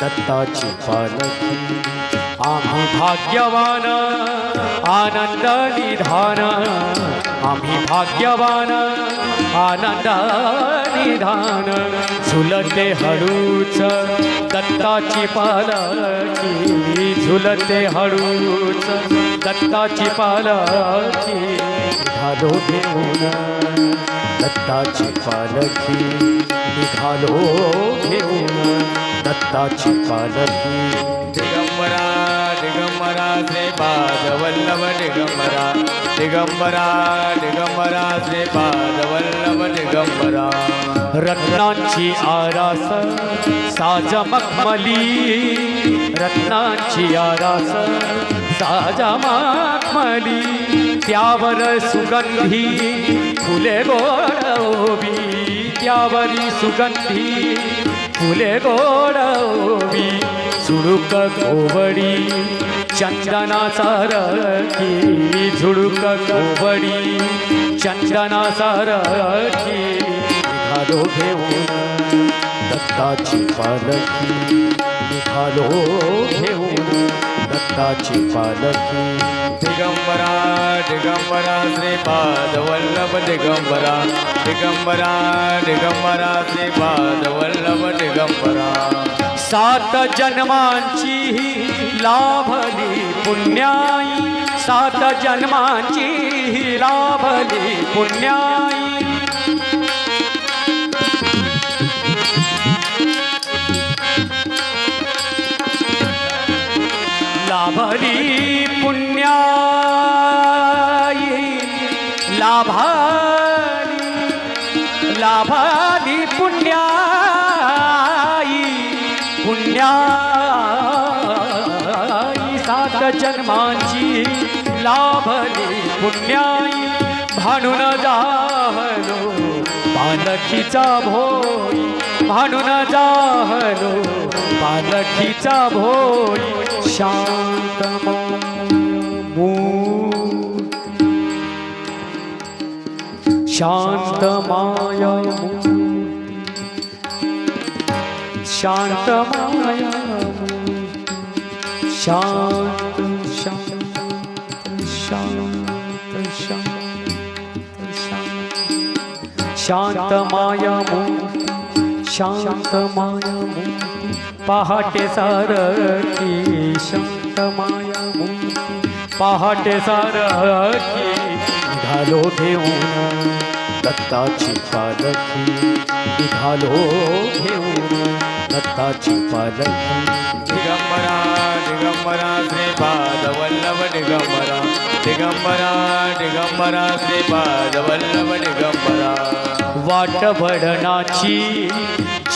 दत्ताची पालखी आम्ही भाग्यवान आनंद निधान आम्ही भाग्यवान आनंद निधान झुलते हळूच दत्ताची पालखी. झुलते हळूच दत्ताची पालखी. झालो घेऊन. दत्ताची पालखी निघालो घेऊन दत्ताची पालखी दिगंबरा दिगंबरा श्रीपाद वल्लभ दिगंबरा। दिगंबरा दिगंबरा श्रीपाद वल्लभ दिगंबरा। रत्नांची आरास साज मखमली। रत्नांची आरास साज मखमली त्यावर सुगंधी फुले गोडवी त्यावरी सुगंधी फुले गोडवी झुडूक झुडुक गोवडी चंदना झुडूक झुडुक गोवडी चंदना सारखी निघालो घेऊन दत्ताची पालखी. निघालो घेऊन दत्ताची पालखी. दिगंबरा दिगंबरा श्रीपाद वल्लभ दिगंबरा दिगंबरा दिगंबरा श्रीपाद वल्लभ दिगंबरा. सात जन्मांची लाभली पुण्याई सात जन्मांची लाभली पुण्याई. लाभली पुण्याई लाभाली लाभाली पुण्याई पुण्याई सात जन्मांची लाभली पुण्याई भांडून जाहलो. पालखीचा भोई म्हणून जाहलो. पालखीचा भोई शांत शांत माया शांत माया शांत शांत शांत शांत. शांत शांत माया मूर्ती शांत माया मूर्ती पहाटे सारखी शांत माया मूर्ती पहाटे सारखी निघालो घेऊन दत्ताची पालखी निघालो घेऊन. दत्ताची पालखी. दिगंबरा दिगंबरा श्रीपाद वल्लभ दिगंबरा. दिगंबरा दिगंबरा श्रीपाद वल्लभ दिगंबरा. वाट वडणाची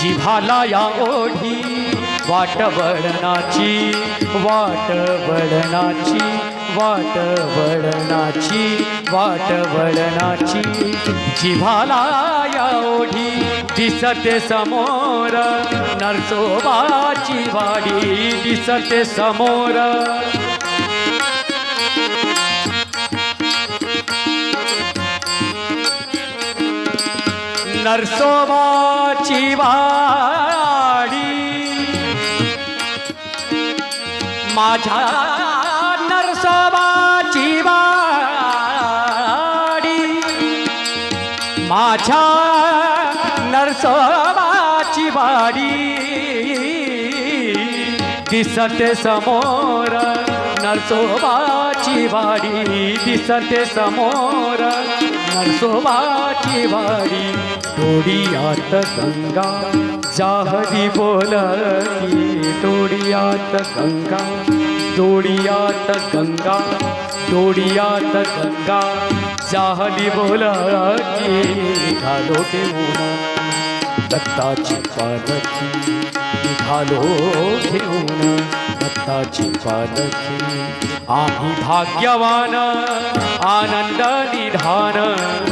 जिव्हाला या ओढी. वाट वडणाची वाट वडणाची वाट वडणाची वाट वळणाची. जिव्हाला या ओढी दिसते समोर. नरसोबाची वाडी दिसते समोर. नरसोबाची वाडी. माझ्या नरसोबाची वाडी. माझ्या नरसोबाची वाडी. दिसते समोर नरसोबाची वाडी. दिसते समोर नरसोबाची वाडी. डोडियात गंगा जाहरी बोलती. डोडियात गंगा डोडियात गंगा डोडियात गंगा जाहली बोलती. घालो घेऊन दत्ताची पालखी. निघालो घेऊन दत्ताची पालखी. आम्ही भाग्यवान आनंद निधान.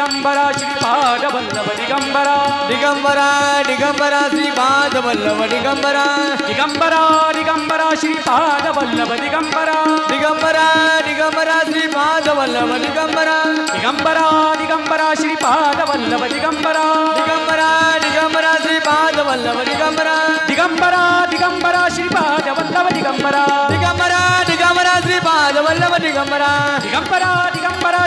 दिगंबरा दिगंबरा श्रीपाद वल्लभ दिगंबरा। दिगंबरा दिगंबरा श्रीपाद वल्लभ दिगंबरा। दिगंबरा दिगंबरा श्रीपाद वल्लभ दिगंबरा। दिगंबरा दिगंबरा श्रीपाद वल्लभ दिगंबरा। दिगंबरा दिगंबरा श्रीपाद वल्लभ दिगंबरा। दिगंबरा दिगंबरा श्रीपाद वल्लभ दिगंबरा। दिगंबरा दिगंबरा श्रीपाद वल्लभ दिगंबरा। दिगंबरा दिगंबरा श्रीपाद वल्लभ दिगंबरा दिगंबरा दिगंबरा